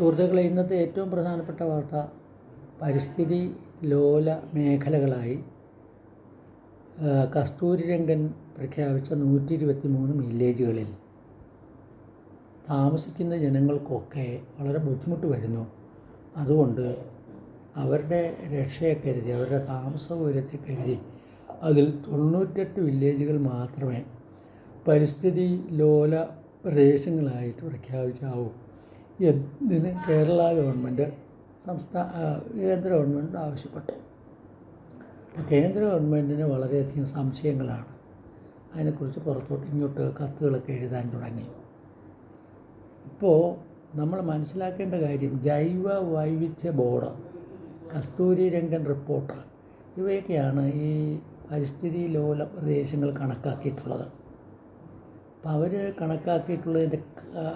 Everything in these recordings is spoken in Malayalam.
സുഹൃത്തുക്കളെ ഇന്നത്തെ ഏറ്റവും പ്രധാനപ്പെട്ട വാർത്ത പരിസ്ഥിതി ലോല മേഖലകളായി കസ്തൂരിരംഗൻ കസ്തൂരി രംഗൻ പ്രഖ്യാപിച്ച നൂറ്റി ഇരുപത്തി മൂന്ന് വില്ലേജുകളിൽ. താമസിക്കുന്ന ജനങ്ങൾക്കൊക്കെ വളരെ ബുദ്ധിമുട്ട് വരുന്നു. അതുകൊണ്ട് അവരുടെ രക്ഷയെ കരുതി അവരുടെ താമസ സൗകര്യത്തെ കരുതി അതിൽ തൊണ്ണൂറ്റെട്ട് വില്ലേജുകൾ മാത്രമേ പരിസ്ഥിതി ലോല പ്രദേശങ്ങളായിട്ട് പ്രഖ്യാപിക്കാവൂ. എന്നതിന് കേരള ഗവൺമെന്റ് സംസ്ഥാന കേന്ദ്ര ഗവൺമെന്റ് ആവശ്യപ്പെട്ടു. കേന്ദ്ര ഗവൺമെന്റിന് വളരെയധികം സംശയങ്ങളാണ്. അതിനെക്കുറിച്ച് പുറത്തോട്ട് ഇങ്ങോട്ട് കത്തുകളൊക്കെ എഴുതാൻ തുടങ്ങി. ഇപ്പോൾ നമ്മൾ മനസ്സിലാക്കേണ്ട കാര്യം ജൈവ വൈവിധ്യ ബോർഡ് കസ്തൂരി രംഗൻ റിപ്പോർട്ട് ഇവയൊക്കെയാണ് ഈ പരിസ്ഥിതി ലോല പ്രദേശങ്ങൾ കണക്കാക്കിയിട്ടുള്ളത്. അപ്പോൾ അവർ കണക്കാക്കിയിട്ടുള്ളതിന്റെ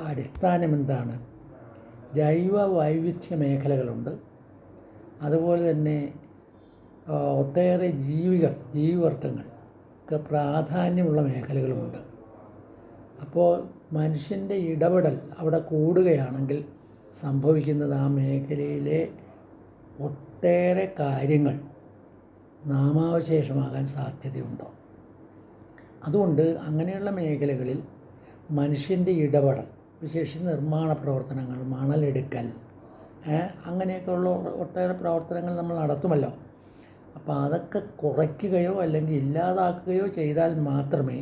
അടിസ്ഥാനം എന്താണ്? ജൈവ വൈവിധ്യ മേഖലകളുണ്ട്. അതുപോലെ തന്നെ ഒട്ടേറെ ജീവികൾ ജീവിവർഗങ്ങൾ ഒക്കെ പ്രാധാന്യമുള്ള മേഖലകളുമുണ്ട്. അപ്പോൾ മനുഷ്യന്റെ ഇടപെടൽ അവിടെ കൂടുകയാണെങ്കിൽ സംഭവിക്കുന്നത് ആ മേഖലയിലെ ഒട്ടേറെ കാര്യങ്ങൾ നാമാവശേഷമാകാൻ സാധ്യതയുണ്ടോ? അതുകൊണ്ട് അങ്ങനെയുള്ള മേഖലകളിൽ മനുഷ്യന്റെ ഇടപെടൽ വിശേഷിച്ച് നിർമ്മാണ പ്രവർത്തനങ്ങൾ മണലെടുക്കൽ അങ്ങനെയൊക്കെയുള്ള ഒട്ടേറെ പ്രവർത്തനങ്ങൾ നമ്മൾ നടത്തുമല്ലോ. അപ്പോൾ അതൊക്കെ കുറയ്ക്കുകയോ അല്ലെങ്കിൽ ഇല്ലാതാക്കുകയോ ചെയ്താൽ മാത്രമേ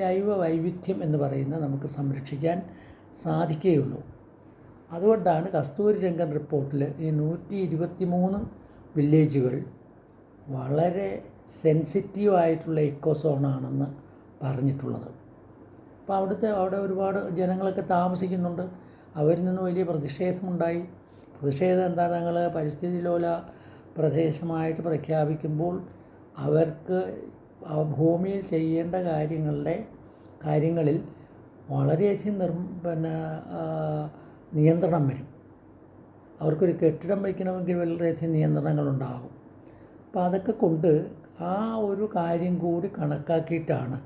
ജൈവ വൈവിധ്യം എന്ന് പറയുന്ന നമുക്ക് സംരക്ഷിക്കാൻ സാധിക്കുകയുള്ളൂ. അതുകൊണ്ടാണ് കസ്തൂരി രംഗൻ റിപ്പോർട്ടിൽ ഈ നൂറ്റി ഇരുപത്തി മൂന്ന് വില്ലേജുകൾ വളരെ സെൻസിറ്റീവ് ആയിട്ടുള്ള ഇക്കോസോണാണെന്ന് പറഞ്ഞിട്ടുള്ളത്. അപ്പോൾ അവിടുത്തെ അവിടെ ഒരുപാട് ജനങ്ങളൊക്കെ താമസിക്കുന്നുണ്ട്. അവരിൽ നിന്ന് വലിയ പ്രതിഷേധമുണ്ടായി. പ്രതിഷേധം എന്താണ്? ഞങ്ങൾ പരിസ്ഥിതി ലോല പ്രദേശമായിട്ട് പ്രഖ്യാപിക്കുമ്പോൾ അവർക്ക് ഭൂമിയിൽ ചെയ്യേണ്ട കാര്യങ്ങളുടെ കാര്യങ്ങളിൽ വളരെയധികം നിർ പിന്നെ നിയന്ത്രണം വരും. അവർക്കൊരു കെട്ടിടം വയ്ക്കണമെങ്കിൽ വളരെയധികം നിയന്ത്രണങ്ങളുണ്ടാകും. അപ്പോൾ അതൊക്കെ കൊണ്ട് ആ ഒരു കാര്യം കൂടി കണക്കാക്കിയിട്ടാണ്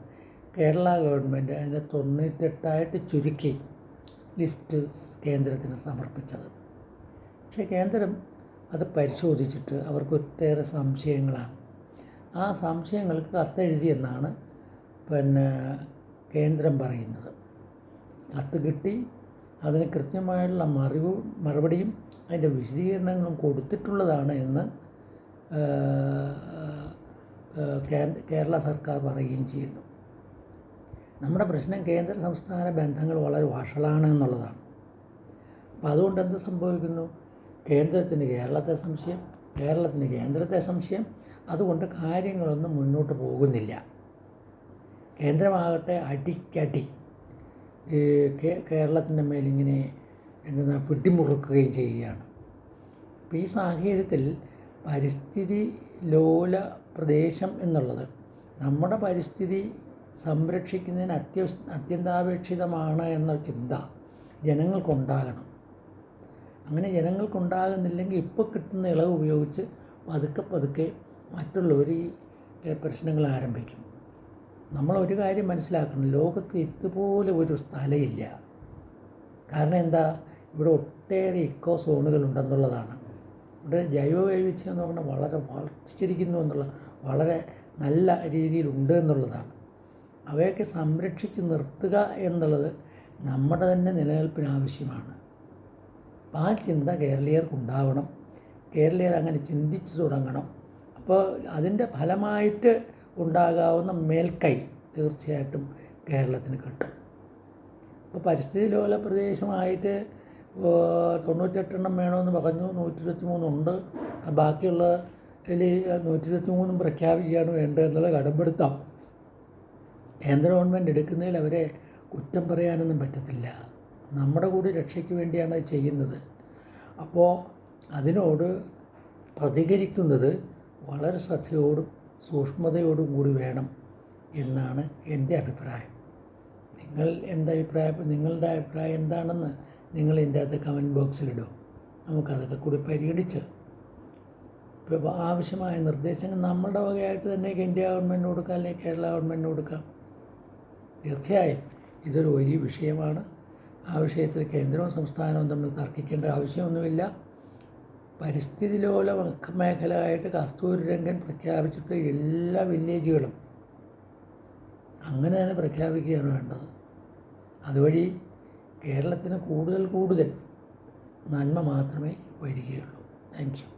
കേരള ഗവൺമെന്റ് അതിനെ തൊണ്ണൂറ്റെട്ടായിട്ട് ചുരുക്കി ലിസ്റ്റ് കേന്ദ്രത്തിന് സമർപ്പിച്ചത്. പക്ഷേ കേന്ദ്രം അത് പരിശോധിച്ചിട്ട് അവർക്ക് ഒട്ടേറെ സംശയങ്ങളാണ്. ആ സംശയങ്ങൾക്ക് കത്തെഴുതിയെന്നാണ് പിന്നെ കേന്ദ്രം പറയുന്നത്. കത്ത് കിട്ടി അതിന് കൃത്യമായുള്ള മറിവ് മറുപടിയും അതിന്റെ വിശദീകരണങ്ങളും കൊടുത്തിട്ടുള്ളതാണ് എന്ന് കേരള സർക്കാർ പറയുകയും ചെയ്യുന്നു. നമ്മുടെ പ്രശ്നം കേന്ദ്ര സംസ്ഥാന ബന്ധങ്ങൾ വളരെ വഷളാണ് എന്നുള്ളതാണ്. അപ്പം അതുകൊണ്ട് എന്ത് സംഭവിക്കുന്നു? കേന്ദ്രത്തിന് കേരളത്തെ സംശയം കേരളത്തിന് കേന്ദ്രത്തെ സംശയം. അതുകൊണ്ട് കാര്യങ്ങളൊന്നും മുന്നോട്ട് പോകുന്നില്ല. കേന്ദ്രമാകട്ടെ അടിക്കടി കേരളത്തിന്റെ മേലിങ്ങനെ എന്താ പിടിമുറുക്കുകയും ചെയ്യുകയാണ്. അപ്പോൾ ഈ സാഹചര്യത്തിൽ പരിസ്ഥിതി ലോല പ്രദേശം എന്നുള്ളത് നമ്മുടെ പരിസ്ഥിതി സംരക്ഷിക്കുന്നതിന് അത്യ അത്യന്താപേക്ഷിതമാണ് എന്ന ചിന്ത ജനങ്ങൾക്കുണ്ടാകണം. അങ്ങനെ ജനങ്ങൾക്കുണ്ടാകുന്നില്ലെങ്കിൽ ഇപ്പോൾ കിട്ടുന്ന ഇളവ് ഉപയോഗിച്ച് പതുക്കെ പതുക്കെ മറ്റുള്ളവർ ഈ പ്രശ്നങ്ങൾ ആരംഭിക്കും. നമ്മളൊരു കാര്യം മനസ്സിലാക്കണം. ലോകത്ത് ഇതുപോലെ ഒരു സ്ഥലമില്ല. കാരണം എന്താ? ഇവിടെ ഒട്ടേറെ ഇക്കോ സോണുകൾ ഉണ്ടെന്നുള്ളതാണ്. ഇവിടെ ജൈവ വൈവിധ്യം എന്ന് പറഞ്ഞാൽ വളരെ വളർച്ചിരിക്കുന്നു എന്നുള്ള വളരെ നല്ല രീതിയിലുണ്ട് എന്നുള്ളതാണ്. അവയൊക്കെ സംരക്ഷിച്ച് നിർത്തുക എന്നുള്ളത് നമ്മുടെ തന്നെ നിലനിൽപ്പിന് ആവശ്യമാണ്. ആ ചിന്ത കേരളീയർക്കുണ്ടാവണം കേരളീയർ അങ്ങനെ ചിന്തിച്ചു തുടങ്ങണം. അപ്പോൾ അതിന്റെ ഫലമായിട്ട് ഉണ്ടാകാവുന്ന മേൽക്കൈ തീർച്ചയായിട്ടും കേരളത്തിന് കിട്ടും. ഇപ്പോൾ പരിസ്ഥിതി ലോല പ്രദേശമായിട്ട് തൊണ്ണൂറ്റെട്ടെണ്ണം വേണമെന്ന് പറഞ്ഞു. നൂറ്റി ഇരുപത്തി മൂന്നുണ്ട് ബാക്കിയുള്ള നൂറ്റി ഇരുപത്തി മൂന്നും പ്രഖ്യാപിക്കുകയാണ് വേണ്ടത് എന്നുള്ളത് കടപ്പെടുത്താം കേന്ദ്ര ഗവൺമെന്റ് എടുക്കുന്നതിൽ അവരെ കുറ്റം പറയാനൊന്നും പറ്റത്തില്ല. നമ്മുടെ കൂടി രക്ഷയ്ക്ക് വേണ്ടിയാണ് അത് ചെയ്യുന്നത്. അപ്പോൾ അതിനോട് പ്രതികരിക്കുന്നത് വളരെ ശ്രദ്ധയോടും സൂക്ഷ്മതയോടും കൂടി വേണം എന്നാണ് എന്റെ അഭിപ്രായം. നിങ്ങൾ എന്തഭിപ്രായം നിങ്ങളുടെ അഭിപ്രായം എന്താണെന്ന് നിങ്ങൾ എന്റെ അകത്ത് കമന്റ് ബോക്സിലിടും നമുക്കതൊക്കെ കൂടി പരിഗണിച്ച്. ഇപ്പോൾ ആവശ്യമായ നിർദ്ദേശങ്ങൾ നമ്മുടെ വകയായിട്ട് തന്നെ ഇന്ത്യ ഗവൺമെന്റ് കൊടുക്കാം അല്ലെങ്കിൽ കേരള ഗവൺമെന്റ് കൊടുക്കാം. തീർച്ചയായും ഇതൊരു വലിയ വിഷയമാണ്. ആ വിഷയത്തിൽ കേന്ദ്രവും സംസ്ഥാനവും തമ്മിൽ തർക്കിക്കേണ്ട ആവശ്യമൊന്നുമില്ല. പരിസ്ഥിതി ലോല മേഖലയായിട്ട് കസ്തൂരി രംഗൻ പ്രഖ്യാപിച്ചിട്ട് എല്ലാ വില്ലേജുകളും അങ്ങനെ തന്നെ പ്രഖ്യാപിക്കുകയാണ് വേണ്ടത്. അതുവഴി കേരളത്തിന് കൂടുതൽ കൂടുതൽ നന്മ മാത്രമേ വരികയുള്ളൂ. Thank you.